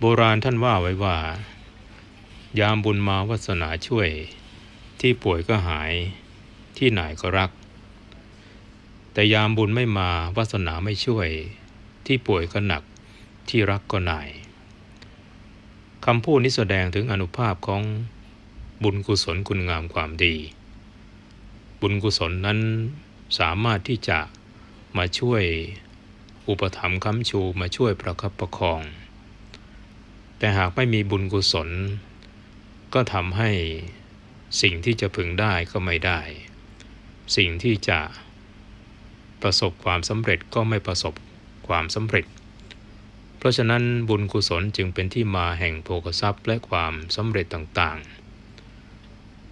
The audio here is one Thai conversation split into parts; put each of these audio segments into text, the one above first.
โบราณท่านว่าไว้ว่า ยามบุญมาวาสนาช่วย ที่ป่วยก็หาย ที่ไหนก็รัก แต่ยามบุญไม่มาวาสนาไม่ช่วย ที่ป่วยก็หนัก ที่รักก็หน่ายคำพูดนี้แสดงถึงอนุภาพของบุญกุศลคุณงามความดี บุญกุศลนั้นสามารถที่จะมาช่วยอุปถัมภ์ค้ำชูมาช่วยประคับประคอง แต่หากไม่มีบุญกุศล ก็ทำให้สิ่งที่จะพึงได้ก็ไม่ได้ สิ่งที่จะประสบความสำเร็จก็ไม่ประสบความสำเร็จ เพราะฉะนั้นบุญกุศลจึงเป็นที่มาแห่งโภคทรัพย์และความสำเร็จต่าง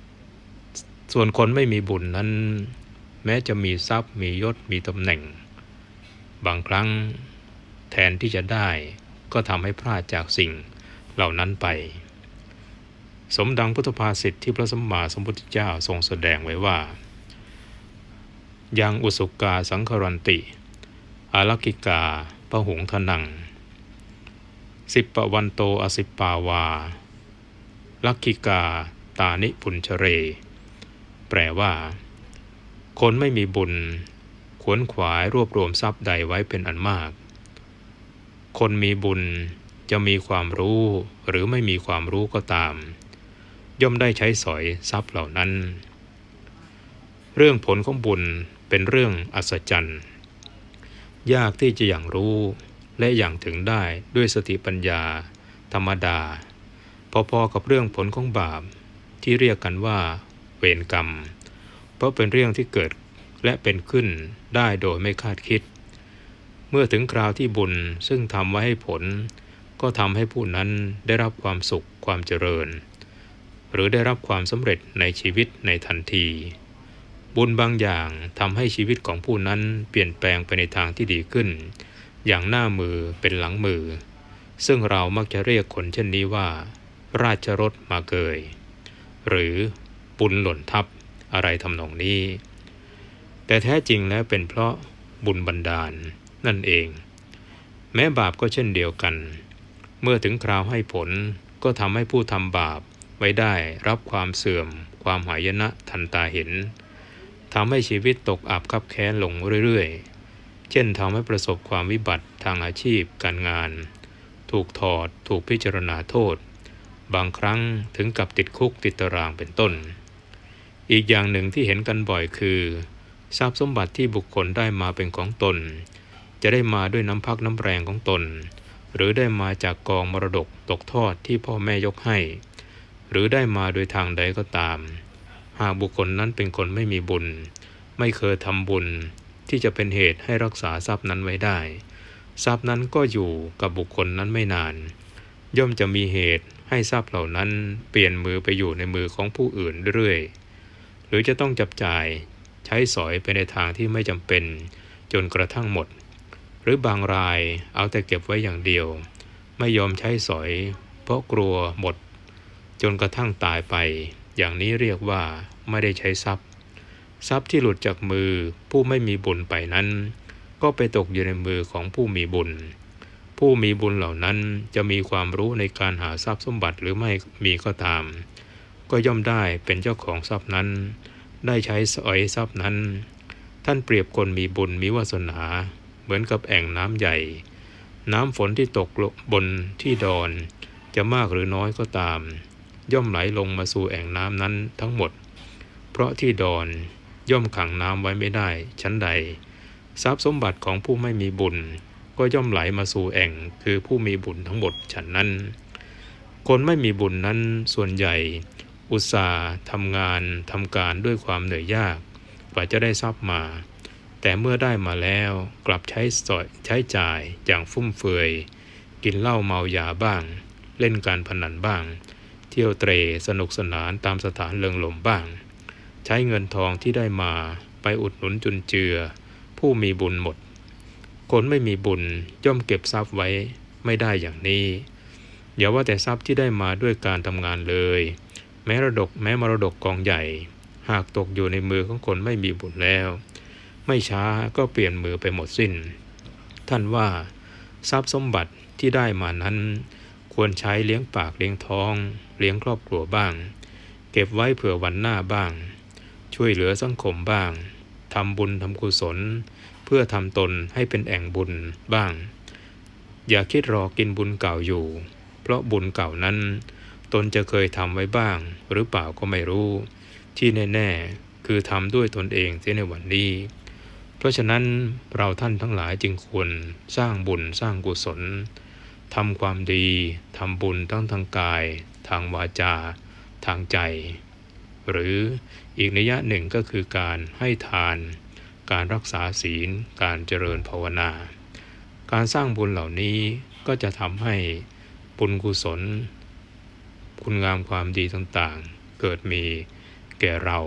ๆ ส่วนคนไม่มีบุญนั้น แม้จะมีทรัพย์มียศมีตำแหน่ง บางครั้งแทนที่จะได้ก็ทำให้พลาดจากสิ่ง เหล่านั้นไป สมดังพุทธภาษิตที่พระสัมมาสัมพุทธเจ้าทรงแสดงไว้ว่า ยังอุสุกาสังครันติ อารักกิกาพหุงทนัง สิปปวันโตอสิปปาวาลักขิกาตานิปุญชเร แปลว่า คนไม่มีบุญ ขวนขวายรวบรวมทรัพย์ใดไว้เป็นอันมาก คนมีบุญ จะมีความรู้หรือไม่มีความรู้ก็ตาม ย่อมได้ใช้สอยทรัพย์เหล่านั้น เรื่องผลของบุญเป็นเรื่องอัศจรรย์ ยากที่จะอย่างรู้และอย่างถึงได้ด้วยสติปัญญา ธรรมดา พอๆกับเรื่องผลของบาปที่เรียกกันว่า เวรกรรม เพราะเป็นเรื่องที่เกิดและเป็นขึ้นได้โดยไม่คาดคิด เมื่อถึงคราวที่บุญซึ่งทำไว้ให้ผล ก็ทำให้ผู้นั้นได้รับความสุขความเจริญ หรือได้รับความสำเร็จในชีวิตในทันที บุญบางอย่างทำให้ชีวิตของผู้นั้นเปลี่ยนแปลงไปในทางที่ดีขึ้น อย่างหน้ามือเป็นหลังมือ ซึ่งเรามักจะเรียกคนเช่นนี้ว่า ราชรถมาเกย หรือบุญหล่นทับอะไรทำนองนี้ แต่แท้จริงแล้วเป็นเพราะบุญบันดาลนั่นเอง แม้บาปก็เช่นเดียวกัน เมื่อถึงคราวให้ผลก็ทำให้ผู้ทำบาปไว้ได้รับความเสื่อม ความหายนะทันตาเห็นทำให้ชีวิตตกอับคับแค้นลงเรื่อยๆ เช่นทำให้ประสบความวิบัติทางอาชีพการงาน ถูกถอดถูกพิจารณาโทษ บางครั้งถึงกับติดคุกติดตารางเป็นต้น อีกอย่างหนึ่งที่เห็นกันบ่อยคือ ทรัพย์สมบัติที่บุคคลได้มาเป็นของตน จะได้มาด้วยน้ำพักน้ำแรงของตน หรือได้มาจากกองมรดกตกทอดที่พ่อแม่ยกให้ หรือได้มาโดยทางใดก็ตาม หากบุคคลนั้นเป็นคนไม่มีบุญ ไม่เคยทำบุญที่จะเป็นเหตุให้รักษาทรัพย์นั้นไว้ได้ ทรัพย์นั้นก็อยู่กับบุคคลนั้นไม่นาน ย่อมจะมีเหตุให้ทรัพย์เหล่านั้นเปลี่ยนมือไปอยู่ในมือของผู้อื่นเรื่อยหรือจะต้องจับจ่ายใช้สอยไปในทางที่ไม่จำเป็น จนกระทั่งหมด หรือบางรายเอาแต่เก็บไว้อย่างเดียว ไม่ยอมใช้สอย เพราะกลัวหมด จนกระทั่งตายไป อย่างนี้เรียกว่าไม่ได้ใช้ทรัพย์ ทรัพย์ที่หลุดจากมือผู้ไม่มีบุญไปนั้น ก็ไปตกอยู่ในมือของผู้มีบุญ ผู้มีบุญเหล่านั้นจะมีความรู้ในการหาทรัพย์สมบัติหรือไม่มีก็ตาม ก็ย่อมได้เป็นเจ้าของทรัพย์นั้น ได้ใช้สอยทรัพย์นั้น ท่านเปรียบคนมีบุญมีวาสนา เหมือนกับแอ่งน้ำใหญ่ น้ำฝนที่ตกบนที่ดอน จะมากหรือน้อยก็ตาม ย่อมไหลลงมาสู่แอ่งน้ำนั้นทั้งหมด เพราะที่ดอนย่อมขังน้ำไว้ไม่ได้ชั้นใด ทรัพย์สมบัติของผู้ไม่มีบุญ ก็ย่อมไหลมาสู่แอ่งคือผู้มีบุญทั้งหมดฉันนั้น คนไม่มีบุญนั้นส่วนใหญ่ อุตสาห์ทำงานทำการด้วยความเหนื่อยยากกว่าจะได้ทรัพย์มา แต่เมื่อได้มาแล้วกลับใช้สอยใช้จ่ายอย่างฟุ่มเฟือย กินเหล้าเมายาบ้าง เล่นการพนันบ้าง เที่ยวเตรสนุกสนานตามสถานเริงลมบ้าง ใช้เงินทองที่ได้มาไปอุดหนุนจุนเจือ ผู้มีบุญหมด คนไม่มีบุญย่อมเก็บทรัพย์ไว้ไม่ได้อย่างนี้อย่าว่าแต่ทรัพย์ที่ได้มาด้วยการทำงานเลย แม้ระดกแม้มรดกกองใหญ่ หากตกอยู่ในมือของคนไม่มีบุญแล้ว ไม่ช้าก็เปลี่ยนมือไปหมดสิ้น ท่านว่าทรัพย์สมบัติที่ได้มานั้น ควรใช้เลี้ยงปากเลี้ยงท้อง เลี้ยงครอบครัวบ้าง เก็บไว้เผื่อวันหน้าบ้าง ช่วยเหลือสังคมบ้างทำบุญทำกุศล เพื่อทำตนให้เป็นแอ่งบุญบ้าง อย่าคิดรอกินบุญเก่าอยู่ เพราะบุญเก่านั้น ตนจะเคยทำไว้บ้าง หรือเปล่าก็ไม่รู้ ที่แน่ ๆ คือทำด้วยตนเองเสียในวันนี้ ราะฉะนั้นเราท่านทั้งหลายจึงควรสร้างบุญสร้างกุศลทำความดีทำบุญทั้งทางกาย ทางวาจา ทางใจ หรืออีกนัยยะหนึ่งก็คือการให้ทาน การรักษาศีล การเจริญภาวนา การสร้างบุญเหล่านี้ก็จะทำให้บุญกุศล คุณงามความดีต่างๆ เกิดมีแก่เรา